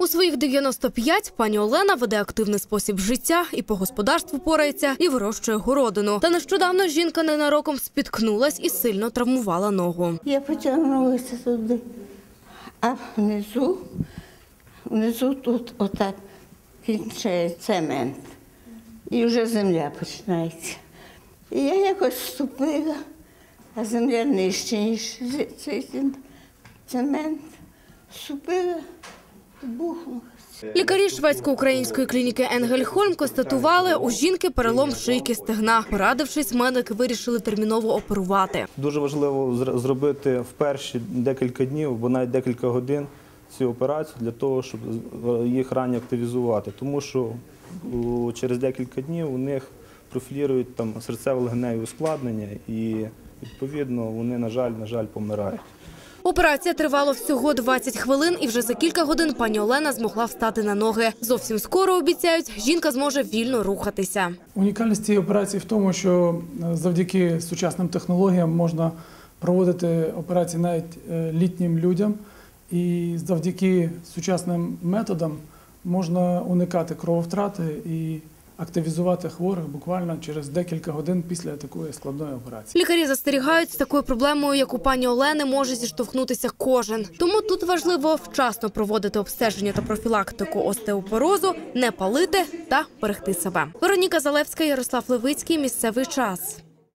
У своїх 95 пані Олена веде активний спосіб життя і по господарству порається, і вирощує городину. Та нещодавно жінка ненароком спіткнулась і сильно травмувала ногу. Я потягнулася туди, а внизу, внизу тут отак кінчає цемент. І вже земля починається. І я якось вступила, а земля нижче, ніж цей цемент. Вступила. Лікарі шведсько-української клініки Енгельхольм констатували, у жінки перелом шийки стегна. Порадившись, медики вирішили терміново оперувати. Дуже важливо зробити в перші декілька днів, або навіть декілька годин цю операцію для того, щоб їх ранньо активізувати. Тому що через декілька днів у них профілірують там серцево-легеневі ускладнення і відповідно вони, на жаль, на жаль, помирають. Операція тривала всього 20 хвилин, і вже за кілька годин пані Олена змогла встати на ноги. Зовсім скоро обіцяють, жінка зможе вільно рухатися. Унікальність цієї операції в тому, що е, завдяки сучасним технологіям можна проводити операції навіть е, літнім людям, і завдяки сучасним методам можна уникати крововтрати і активізувати хворих буквально через декілька годин після такої складної операції. Лікарі застерігають з такою проблемою, як у пані Олени, може зіштовхнутися кожен. Тому тут важливо вчасно проводити обстеження та профілактику остеопорозу, не палити та берегти себе. Вероніка Залевська, Ярослав Левицький. Місцевий час.